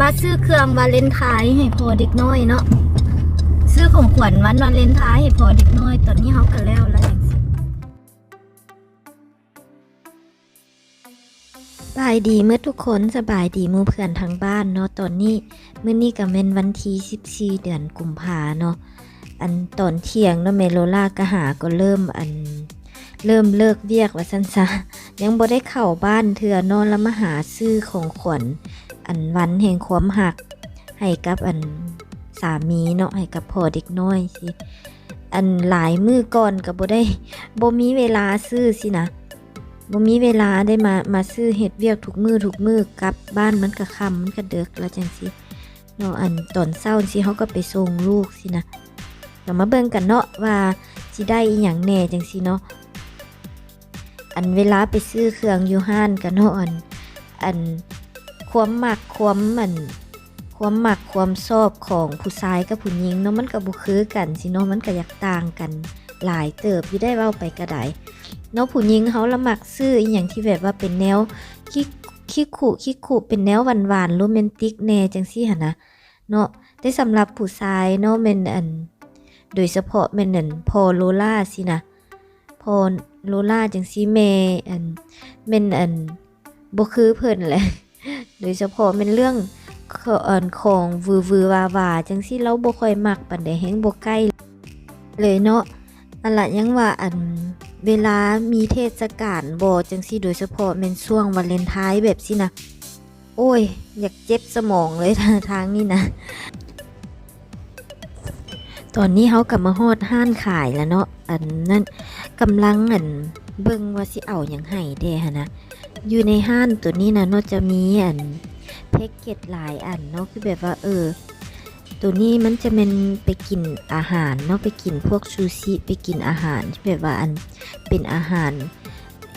มาซื้อเครื่องวาเลนไทน์ให้พอเด็กน้อยเนาะซื้อของขวัญวันวาเลนไทน์ให้พอเด็กน้อย ตอนนี้เขากันแล้วแล้วจังสบายดีเมื่อทุกคนสบายดีมู่เพื่อนทางบ้านเนาะตอนนี้เมื้อนี้ก็เป็นวันที่14เดือนกุมภาเนาะอันตอนเที่ยงเนาะเมโลล่าก็หาก็เริ่มอันเริ่มเลิกเวียกว่าซั่นซะยังบ่ได้เข้าบ้านเทื่อนอนแล้วมาหาซื้อของขวัญ อันวันแห่งความหัก ให้กับอันสามีเนาะให้กับพ่อเด็กน้อยสิอันหลายมือก่อนก็บ่ได้บ่มีเวลาซื้อสินะบ่มีเวลาได้มามาซื้อเฮ็ดเวียกทุกมือทุกมือกลับบ้านมันก็ค่ำมันก็ดึกแล้วจังซี่เนาะอันตอนเช้าสิเขาก็ไปส่งลูกสินะเรามาเบิ่งกันเนาะว่าสิได้อีหยังแน่จังซี่เนาะอันเวลาไปซื้อเครื่องอยู่ห้านกันเนาะอันอัน ความหมักความมันความหมักความชอบของผู้ชายกับผู้หญิงเนาะมันก็บ่คือกันสิเนาะมันก็อยากต่างกัน หลายเติบอยู่ได้เว้าไปก็ได้เนาะผู้หญิงเขาละหมักซื้ออีหยังที่แบบว่าเป็นแนวคิกคิกขู่คิกขู่เป็นแนวหวานๆโรแมนติกแน่จังซี่หั่นนะเนาะแต่สำหรับผู้ชายเนาะแม่นอันโดยเฉพาะแม่นอันพอโลล่าสินะพอโลล่าจังซี่แม่อันแม่นอันบ่คือเพิ่นแหละ โดยเฉพาะเป็นเรื่องของอันของวือวือวาวาจังซี่เราบ่ค่อยมักปานใดแฮงบ่ใกล้เลยเนาะอันละยังว่าอันเวลามีเทศกาลบ่จังซี่โดยเฉพาะแม่นช่วงวาเลนไทน์แบบซี่นะโอ้ย อยากเจ็บสมองเลยทางนี้นะ ตอนนี้เขากลับมาฮอดห้านขายแล้วเนาะอันนั้นกำลังอัน เบิ่งว่าสิเอาหยังให้เด้ฮะนะ อยู่ในห้านตัวนี้นะเนาะจะมีอันแพ็กเกจหลายอันเนาะคือแบบว่าเออ ตัวนี้มันจะเป็นไปกินอาหารเนาะไปกินพวกซูชิไปกินอาหารที่แบบว่าอันเป็นอาหาร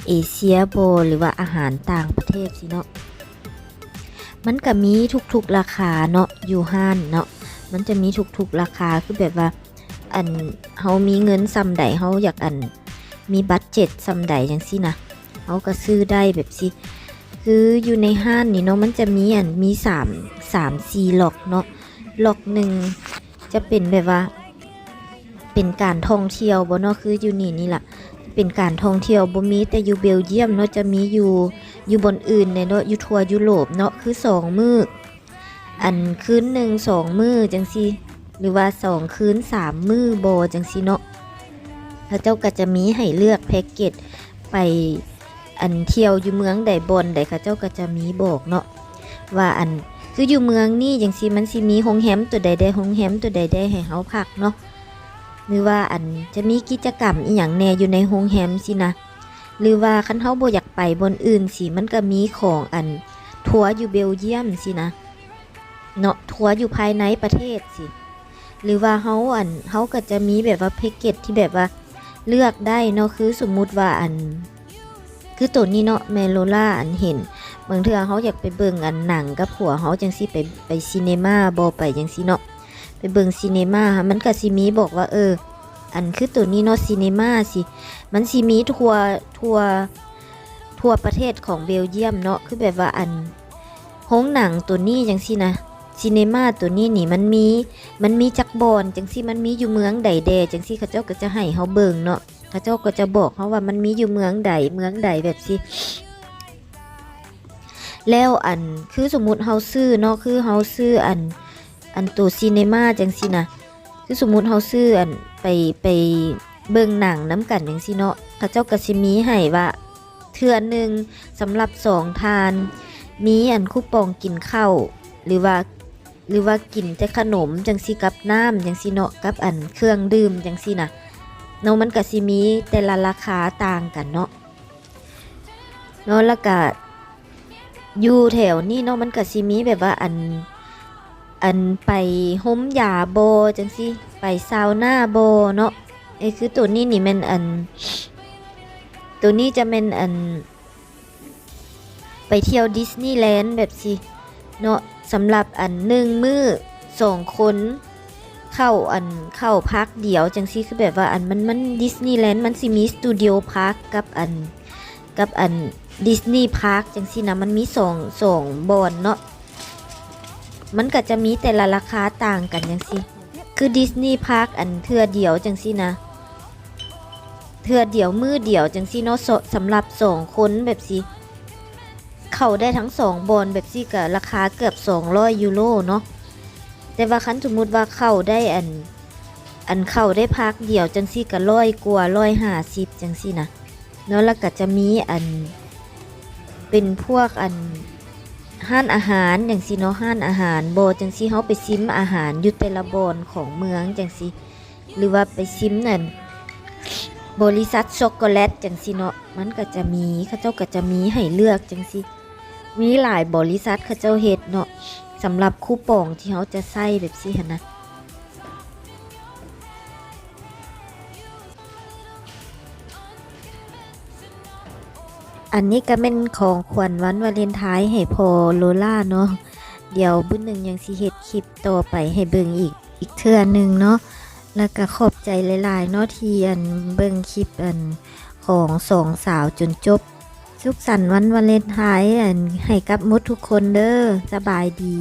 เอเชียโบหรือว่าอาหารต่างประเทศสิเนาะมันก็มีทุกๆราคาเนาะอยู่ห้านเนาะมันจะมีทุกๆราคาคือแบบว่าอันเฮามีเงินซำใดเฮาอยากอัน มีบัตเจ็ตซำใดจังซี่นะเขาก็ซื้อได้แบบสิคืออยู่ในห้านนี่เนาะมันจะมีอันมีสามสามสี่ล็อกเนาะหลอกหนึ่งจะเป็นแบบว่า เป็นการท่องเที่ยวบ่เนาะคืออยู่นี่นี่แหละเป็นการท่องเที่ยวบ่มีแต่อยู่เบลเยียมเนาะจะมีอยู่อยู่บนอื่นในเนาะอยู่ทัวร์ยุโรปเนาะคือสองมืออันคืนหนึ่งสองมือจังซี่หรือว่าสองคืนสามมือโบจังซี่เนาะ พระเจ้าก็จะมีให้เลือกแพ็กเกจไปอันเที่ยวอยู่เมืองใดบนใดเขาเจ้าก็จะมีบอกเนาะว่าอันคืออยู่เมืองนี่อย่างซีมันสิมีโรงแรมตัวใดได้โรงแรมตัวใดได้ให้เฮาพักเนาะหรือว่าอันจะมีกิจกรรมอีหยังแหน่อยู่ในโรงแรมสินะหรือว่าคันเฮาบ่อยากไปบนอื่นสิมันก็มีของอันทัวร์อยู่เบลเยียมสินะเนาะทัวร์อยู่ภายในประเทศสิหรือว่าเฮาอันเฮาก็จะมีแบบว่าแพ็กเกจที่แบบว่า เลือกได้เนาะคือสมมุติว่าอัน คือตัวนี้เนาะเมโลล่าอันเห็นบางเทื่อเขาอยากไปเบิ่งอันหนังกับผัวเขาจังสิไปไปซีเนมาบ่ไปจังสิเนาะไปเบิ่งซีเนมามันก็สิมีบอกว่าเออ อันคือตัวนี้เนาะซีเนมาสิมันสิมีทัวร์ทัวร์ทั่วประเทศของเบลเยียมเนาะคือแบบว่าอันโรงหนังตัวนี้จังสินะ ซีเนมาตัวนี้นี่มันมี มันมีจักบอนจังสิมันมีอยู่เมืองใดแดจังสิเขาเจ้าก็จะให้เฮาเบิ่งเนาะพระเจ้าก็จะบอกเขาว่ามันมีอยู่เมืองใดเมืองใดแบบสิแล้วอันคือสมมุติเฮาซื้อเนาะคือเฮาซื้ออันอันตัวซีเนมาจังสินะคือสมมุติเฮาซื้ออันไปไปเบิ่งหนังน้ำกันจังสิเนาะพระเจ้าก็สิมีให้ว่าเทื่อหนึงสำหรับสองทาน มีอันคูปองกินข้าวหรือว่า หรือว่ากินแต่ขนมจังสิกับน้ำจังสิเนาะกับอันเครื่องดื่มจังสินะเนาะมันก็สิมีแต่ละราคาต่างกันเนาะเนาะแล้วก็อยู่แถวนี้เนาะมันก็สิมีแบบว่าอันอันไปห่มยาโบจังสิไปซาวน่าโบเนาะไอ้คือตัวนี้นี่มันอัน ตัวนี้จะเป็นอัน ไปเที่ยวดิสนีย์แลนด์แบบสิ เนาะสำหรับอันหนึ่งมือสองคนเข้าอันเข้าพักเดียวจังซี่คือแบบว่าอันมันมันดิสนีย์แลนด์มันสิมีสตูดิโอพาร์คกับอันกับอันดิสนีย์พาร์คจังซี่นะมันมีสองสองบอนเนาะมันก็จะมีแต่ละราคาต่างกันจังซี่คือดิสนีย์พาร์คอันเทื่อเดียวจังซี่นะเทื่อเดียวมือเดียวจังซี่เนาะสสำหรับสองคนแบบสิ เข้าได้ทั้งสองบอลแบบสิก็ราคาเกือบ 200 ยูโรเนาะแต่ว่าคันสมมุติว่าเข้าได้อันอันเข้าได้พักเดียวจังซี่ก็ร้อยกว่าร้อยห้าสิบจังซี่นะเนาะแล้วก็จะมีอันเป็นพวกอันห้านอาหารจังซี่เนาะห้านอาหารโบจังซี่เฮาไปซิมอาหารยู่แต่ละบอนของเมืองจังซี่หรือว่าไปซิมนั่นบริษัทช็อกโกแลตจังซี่เนาะมันก็จะมีเขาเจ้าก็จะมีให้เลือกจังซี่ มีหลายบริษัทเขาเจ้าเฮ็ดเนาะสำหรับคูปองที่เฮาจะใส่แบบซี่หนะอันนี้ก็เป็นของขวัญวันวาเลนไทน์ให้พอโลล่าเนาะเดี๋ยวบุญหนึ่งยังสิเฮ็ดคลิปต่อไปให้เบิ่งอีกอีกเทื่อหนึงเนาะแล้วก็ขอบใจหลายๆเนาะที่อันเบิ่งคลิปอันของสองสาวจนจบ สุขสันต์วันวาเลนไทน์ให้กับมดทุกคนเด้อสบายดี